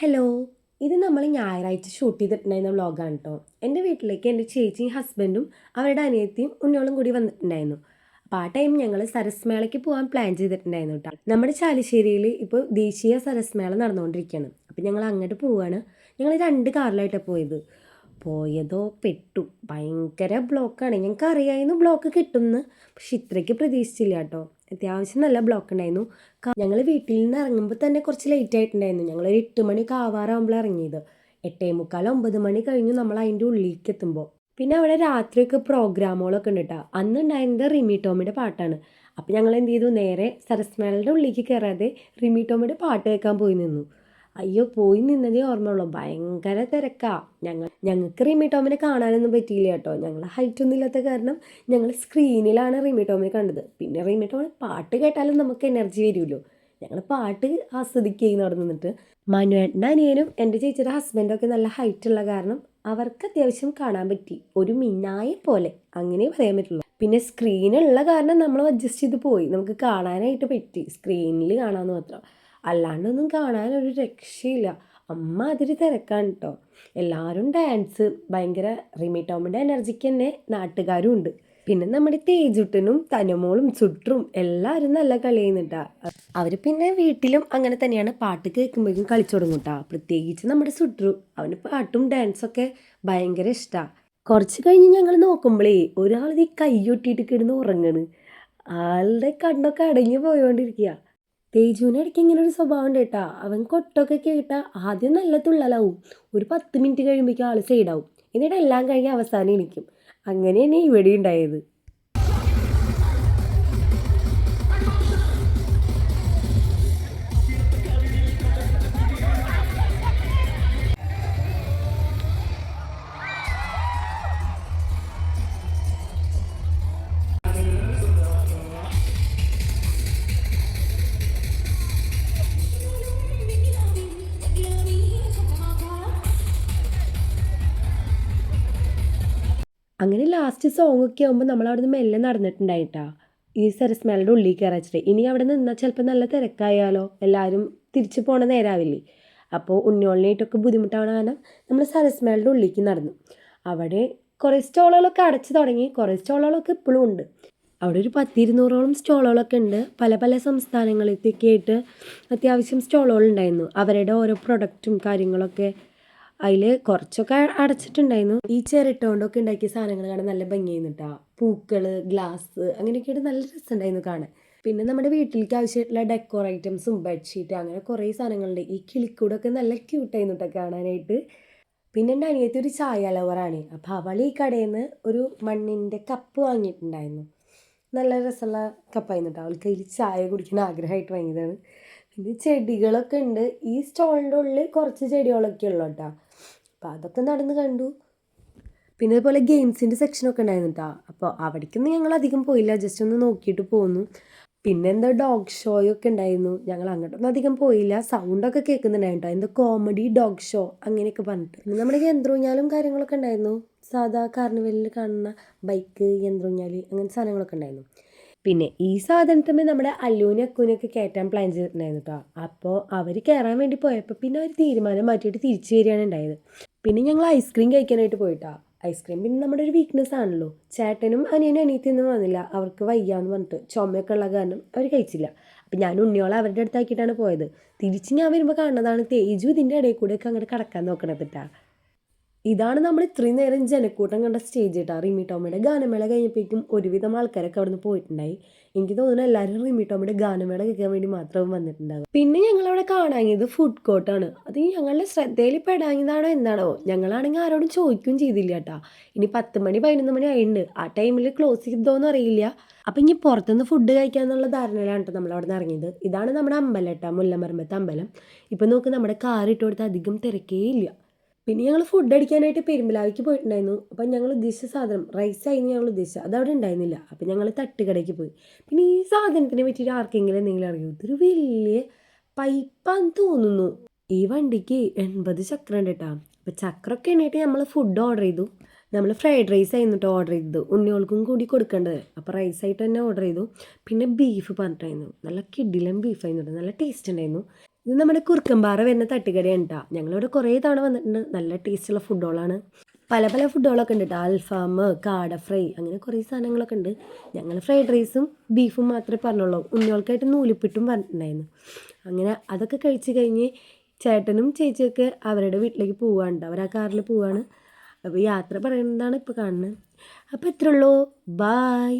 Hello ഇത് നമ്മൾ ഞായറാഴ്ച ഷൂട്ട് ചെയ്തിട്ടുണ്ടായിരുന്ന വ്ളോഗാണ് കേട്ടോ എന്റെ വീട്ടിലേക്ക് എന്റെ ചേച്ചിയും ഹസ്ബൻഡും അവരുടെ അനിയത്തിയും ഉന്നോളും കൂടി വന്നിട്ടുണ്ടായിരുന്നു. അപ്പോൾ ആ ടൈം ഞങ്ങൾ സരസ്മേളയ്ക്ക് പോകാൻ പ്ലാൻ ചെയ്തിട്ടുണ്ടായിരുന്നു കേട്ടോ നമ്മുടെ ചാലിശ്ശേരിയിൽ ഇപ്പോൾ ദേശീയ സരസ്മേള നടന്നുകൊണ്ടിരിക്കുകയാണ് അപ്പോൾ ഞങ്ങൾ അങ്ങോട്ട് പോവുകയാണ് ഞങ്ങൾ രണ്ട് കാറിലായിട്ടാണ് പോയത്. പോയതോ പെട്ടു. ഭയങ്കര ബ്ലോക്കാണ് ഞങ്ങൾക്ക് അറിയായിരുന്നു ബ്ലോക്ക് കിട്ടുമെന്ന് പക്ഷെ ഇത്രയ്ക്ക് പ്രതീക്ഷിച്ചില്ല കേട്ടോ അത്യാവശ്യം നല്ല ബ്ലോക്ക് ഉണ്ടായിരുന്നു ഞങ്ങൾ വീട്ടിൽ നിന്ന് ഇറങ്ങുമ്പോൾ തന്നെ കുറച്ച് ലേറ്റ് ആയിട്ടുണ്ടായിരുന്നു. ഞങ്ങൾ എട്ട് മണി ആവാറാകുമ്പോൾ ഇറങ്ങിയത്. എട്ടേ മുക്കാൽ ഒമ്പത് മണി കഴിഞ്ഞു നമ്മൾ അതിന്റെ ഉള്ളിലേക്ക് എത്തുമ്പോൾ പിന്നെ അവിടെ രാത്രിയൊക്കെ പ്രോഗ്രാമുകളൊക്കെ ഉണ്ട് കേട്ടോ അന്ന് ഉണ്ടായിരുന്നത് റിമി ടോമിന്റെ പാട്ടാണ്. അപ്പോൾ ഞങ്ങൾ എന്ത് ചെയ്തു? നേരെ സരസ്മേളയുടെ ഉള്ളിലേക്ക് കയറാതെ റിമി ടോമിയുടെ പാട്ട് കേൾക്കാൻ പോയി നിന്നു. അയ്യോ പോയി നിന്നതേ ഓർമ്മയുള്ളൂ. ഭയങ്കര തിരക്കാ. ഞങ്ങൾ ഞങ്ങൾക്ക് റിമി ടോമിനെ കാണാനൊന്നും പറ്റിയില്ല കേട്ടോ. ഞങ്ങൾ ഹൈറ്റ് ഒന്നും ഇല്ലാത്ത കാരണം ഞങ്ങൾ സ്ക്രീനിലാണ് റിമി ടോമിനെ കണ്ടത്. പിന്നെ റിമി ടോമിന് പാട്ട് കേട്ടാലും നമുക്ക് എനർജി വരുമല്ലോ. ഞങ്ങൾ പാട്ട് ആസ്വദിക്കുകയും അവിടെ നിന്നിട്ട്. മനുവേട്ടന്റെ അനിയനും എന്റെ ചേച്ചിയുടെ ഹസ്ബൻഡും ഒക്കെ നല്ല ഹൈറ്റ് ഉള്ള കാരണം അവർക്ക് അത്യാവശ്യം കാണാൻ പറ്റി. ഒരു മിന്നായെ പോലെ. അങ്ങനെ പറയാൻ പറ്റുള്ളൂ. പിന്നെ സ്ക്രീനുള്ള കാരണം നമ്മൾ അഡ്ജസ്റ്റ് ചെയ്ത് പോയി. നമുക്ക് കാണാനായിട്ട് പറ്റി. സ്ക്രീനിൽ കാണാമെന്ന് മാത്രം. അല്ലാണ്ടൊന്നും കാണാൻ ഒരു രക്ഷയില്ല. അമ്മ അതിരി തിരക്കാണ് കേട്ടോ എല്ലാവരും ഡാൻസ് ഭയങ്കര റിമി ടോമിന്റെ എനർജിക്ക് തന്നെ നാട്ടുകാരും ഉണ്ട്. പിന്നെ നമ്മുടെ തേജുട്ടനും തനുമോളും ചുട്ടും എല്ലാവരും നല്ല കളി അവർ പിന്നെ വീട്ടിലും അങ്ങനെ തന്നെയാണ് പാട്ട് കേൾക്കുമ്പോഴേക്കും കളിച്ചു തുടങ്ങും കേട്ടോ പ്രത്യേകിച്ച് നമ്മുടെ സുട്രു അവന് പാട്ടും ഡാൻസൊക്കെ ഭയങ്കര ഇഷ്ടമാണ് കുറച്ച് കഴിഞ്ഞ് ഞങ്ങൾ നോക്കുമ്പോഴേ ഒരാൾ ഈ കൈയൊട്ടിയിട്ട് കിടന്ന് ഉറങ്ങണ്. ആളുടെ കണ്ണൊക്കെ അടങ്ങി പോയോണ്ടിരിക്കുക തേജുവിന് ഇടയ്ക്ക് ഇങ്ങനെ ഒരു സ്വഭാവം ഉണ്ട് കേട്ടാ. അവൻ കൊട്ടൊക്കെ കേട്ടാൽ ആദ്യം നല്ല തുള്ളലാവും. ഒരു പത്ത് മിനിറ്റ് കഴിയുമ്പോഴേക്കും ആൾ സൈഡാവും എന്നിട്ട് എല്ലാം കഴിഞ്ഞ് അവസാനം എണിക്കും. അങ്ങനെയാണ് ഇവിടെ ഉണ്ടായത്. അങ്ങനെ ലാസ്റ്റ് സോങ് ഒക്കെ ആകുമ്പോൾ നമ്മൾ അവിടെ നിന്ന് മെല്ലെ നടന്നിട്ടുണ്ടായിട്ടാ. ഈ സരസ്മേളയുടെ ഉള്ളിൽ കയറാച്ചിട്ട് ഇനി അവിടെ നിന്നാൽ ചിലപ്പോൾ നല്ല തിരക്കായാലോ? എല്ലാവരും തിരിച്ചു പോണ നേരാവില്ലേ? അപ്പോൾ ഉണ്ണിയോളിനായിട്ടൊക്കെ ബുദ്ധിമുട്ടാവണ കാരണം നമ്മൾ സരസ്മേളയുടെ ഉള്ളിലേക്ക് നടന്നു. അവിടെ കുറേ സ്റ്റോളുകളൊക്കെ അടച്ചു തുടങ്ങി. കുറേ സ്റ്റോളുകളൊക്കെ ഇപ്പോഴും ഉണ്ട്. അവിടെ ഒരു പത്തിരുന്നൂറോളം സ്റ്റോളുകളൊക്കെ ഉണ്ട്. പല പല സംസ്ഥാനങ്ങളിലേക്കൊക്കെ ആയിട്ട് അത്യാവശ്യം സ്റ്റോളുകളുണ്ടായിരുന്നു. അവരുടെ ഓരോ പ്രൊഡക്റ്റും കാര്യങ്ങളൊക്കെ അതിൽ കുറച്ചൊക്കെ അടച്ചിട്ടുണ്ടായിരുന്നു. ഈ ചിരട്ടോണ്ടൊക്കെ ഉണ്ടാക്കിയ സാധനങ്ങൾ കാണാൻ നല്ല ഭംഗിയായിരുന്നു കേട്ടോ പൂക്കൾ ഗ്ലാസ് അങ്ങനെയൊക്കെയായിട്ട് നല്ല രസമുണ്ടായിരുന്നു കാണാൻ. പിന്നെ നമ്മുടെ വീട്ടിലേക്ക് ആവശ്യമായിട്ടുള്ള ഡെക്കോർ ഐറ്റംസും ബെഡ്ഷീറ്റ് അങ്ങനെ കുറേ സാധനങ്ങളുണ്ട്. ഈ കിളിക്കൂടൊക്കെ നല്ല ക്യൂട്ടായിരുന്നു കേട്ടോ കാണാനായിട്ട്. പിന്നെ എന്റെ അനിയത്തി ഒരു ചായ ലവറാണ് അപ്പോൾ അവൾ ഈ കടയിൽ നിന്ന് ഒരു മണ്ണിന്റെ കപ്പ് വാങ്ങിയിട്ടുണ്ടായിരുന്നു. നല്ല രസമുള്ള കപ്പായിരുന്നു കേട്ടോ അവൾക്ക് അതിൽ ചായ കുടിക്കാൻ ആഗ്രഹമായിട്ട് വാങ്ങിയതാണ്. പിന്നെ ചെടികളൊക്കെ ഉണ്ട്. ഈ സ്റ്റോളിന്റെ ഉള്ളിൽ കുറച്ച് ചെടികളൊക്കെ ഉള്ളു കേട്ടോ അപ്പോൾ അതൊക്കെ നടന്ന് കണ്ടു. പിന്നെ അതുപോലെ ഗെയിംസിന്റെ സെക്ഷനൊക്കെ ഉണ്ടായിരുന്നു കേട്ടോ അപ്പോൾ അവിടേക്കൊന്നും ഞങ്ങൾ അധികം പോയില്ല. ജസ്റ്റ് ഒന്ന് നോക്കിയിട്ട് പോന്നു. പിന്നെ എന്താ ഡോഗ് ഷോയൊക്കെ ഉണ്ടായിരുന്നു. ഞങ്ങൾ അങ്ങോട്ടൊന്നും അധികം പോയില്ല. സൗണ്ടൊക്കെ കേൾക്കുന്നുണ്ടായിരുന്നു എന്താ കോമഡി ഡോഗ് ഷോ അങ്ങനെയൊക്കെ പറഞ്ഞിട്ട്. പിന്നെ നമ്മുടെ യന്ത്രോഞ്ഞാലും കാര്യങ്ങളൊക്കെ ഉണ്ടായിരുന്നു. സാധാ കാർണിവലിൽ കാണുന്ന ബൈക്ക് യന്ത്രൂഞ്ഞാൽ അങ്ങനത്തെ സാധനങ്ങളൊക്കെ ഉണ്ടായിരുന്നു. പിന്നെ ഈ സാധനത്തിന് നമ്മുടെ അല്ലൂനെ അക്കൂനെയൊക്കെ കയറ്റാൻ പ്ലാൻ ചെയ്തിട്ടുണ്ടായിരുന്നു കേട്ടോ അപ്പോൾ അവർ കയറാൻ വേണ്ടി പോയപ്പോൾ പിന്നെ അവർ തീരുമാനം മാറ്റിയിട്ട് തിരിച്ചു വരികയാണ് ഉണ്ടായത്. പിന്നെ ഞങ്ങൾ ഐസ്ക്രീം കഴിക്കാനായിട്ട് പോയിട്ടാ. ഐസ്ക്രീം പിന്നെ നമ്മുടെ ഒരു വീക്ക്നെസ് ആണല്ലോ. ചേട്ടനും അനിയനും അനിയത്തിയൊന്നും വന്നില്ല. അവർക്ക് വയ്യാന്ന് പറഞ്ഞിട്ട് ചുമയൊക്കെ ഉള്ള കാരണം അവർ കഴിച്ചില്ല. അപ്പം ഞാൻ ഉണ്ണിയോളെ അവരുടെ അടുത്താക്കിയിട്ടാണ് പോയത്. തിരിച്ച് ഞാൻ വരുമ്പോൾ കാണുന്നതാണ് തേജു ഇതിന്റെ ഇടയിൽ കൂടെയൊക്കെ അങ്ങോട്ട് കടക്കാൻ നോക്കണത് ഇതാണ് നമ്മൾ ഇത്രയും നേരം ജനക്കൂട്ടം കണ്ട സ്റ്റേജ് കേട്ടോ റിമി ടോമയുടെ ഗാനമേള കഴിഞ്ഞപ്പോഴേക്കും ഒരുവിധം ആൾക്കാരൊക്കെ അവിടെ നിന്ന് പോയിട്ടുണ്ടായി. എനിക്ക് തോന്നുന്നു എല്ലാവരും റിമി ടോമയുടെ ഗാനമേള കേൾക്കാൻ വേണ്ടി മാത്രം വന്നിട്ടുണ്ടാകും പിന്നെ ഞങ്ങൾ അവിടെ കാണാങ്ങിയത് ഫുഡ് കോർട്ടാണ് അത് ഞങ്ങളുടെ ശ്രദ്ധയിൽ പെടാങ്ങിയതാണോ എന്താണോ? ഞങ്ങളാണെങ്കിൽ ആരോടും ചോദിക്കുകയും ചെയ്തില്ല കേട്ടോ ഇനി പത്ത് മണി പതിനൊന്ന് മണി ആയിട്ടുണ്ട്. ആ ടൈമിൽ ക്ലോസ് ചെയ്തോന്നും അറിയില്ല. അപ്പം ഇനി പുറത്തുനിന്ന് ഫുഡ് കഴിക്കാന്നുള്ള ധാരണയിലാണ് കേട്ടോ നമ്മൾ അവിടെ നിന്ന് ഇറങ്ങിയത്. ഇതാണ് നമ്മുടെ അമ്പലം കേട്ടോ മുല്ലമരമ്പത്തെ അമ്പലം. ഇപ്പം നോക്ക് നമ്മുടെ കാർ ഇട്ട് അധികം തിരക്കേ ഇല്ല. പിന്നെ ഞങ്ങൾ ഫുഡ് അടിക്കാനായിട്ട് പെരുമ്പലാവിക്ക് പോയിട്ടുണ്ടായിരുന്നു. അപ്പം ഞങ്ങൾ ഉദ്ദേശിച്ച സാധനം റൈസ് ആയിരുന്നു ഞങ്ങൾ ഉദ്ദേശിച്ചത്. അതവിടെ ഉണ്ടായിരുന്നില്ല. അപ്പം ഞങ്ങൾ തട്ടുകടയ്ക്ക് പോയി. പിന്നെ ഈ സാധനത്തിനെ പറ്റിയിട്ട് ആർക്കെങ്കിലും എന്തെങ്കിലും അറിയുമോ ഇതൊരു വലിയ പൈപ്പാന്ന് തോന്നുന്നു. ഈ വണ്ടിക്ക് എൺപത് ചക്രം ഉണ്ട് കേട്ടോ. അപ്പം ചക്രമൊക്കെ എണ്ണിയിട്ട് നമ്മൾ ഫുഡ് ഓർഡർ ചെയ്തു. നമ്മൾ ഫ്രൈഡ് റൈസ് ആയിരുന്നിട്ട് ഓർഡർ ചെയ്തത്. ഉണ്ണിയോൾക്കും കൂടി കൊടുക്കേണ്ടത്. അപ്പോൾ റൈസായിട്ട് തന്നെ ഓർഡർ ചെയ്തു. പിന്നെ ബീഫ് പറഞ്ഞിട്ടായിരുന്നു. നല്ല കിഡിലും ബീഫായിരുന്നു നല്ല ടേസ്റ്റ് ഉണ്ടായിരുന്നു. ഇത് നമ്മുടെ കുറുക്കമ്പാറ വരുന്ന തട്ടുകടയാണ് ഞങ്ങളിവിടെ കുറേ തവണ വന്നിട്ടുണ്ട്. നല്ല ടേസ്റ്റുള്ള ഫുഡുകളാണ് പല പല ഫുഡുകളൊക്കെ ഉണ്ട് കേട്ടോ അൽഫാം കാട ഫ്രൈ അങ്ങനെ കുറേ സാധനങ്ങളൊക്കെ ഉണ്ട്. ഞങ്ങൾ ഫ്രൈഡ് റൈസും ബീഫും മാത്രമേ പറഞ്ഞുള്ളൂ. ഉണ്ണികൾക്കായിട്ട് നൂലിപ്പിട്ടും പറഞ്ഞിട്ടുണ്ടായിരുന്നു. അങ്ങനെ അതൊക്കെ കഴിച്ച് കഴിഞ്ഞ് ചേട്ടനും ചേച്ചിയൊക്കെ അവരുടെ വീട്ടിലേക്ക് പോവാണ്ട് അവർ ആ കാറിൽ പോവാണ്. അപ്പോൾ യാത്ര പറയുന്നതാണ് ഇപ്പോൾ കാണുന്നത്. അപ്പോൾ ഇത്രയുള്ളൂ ബായ്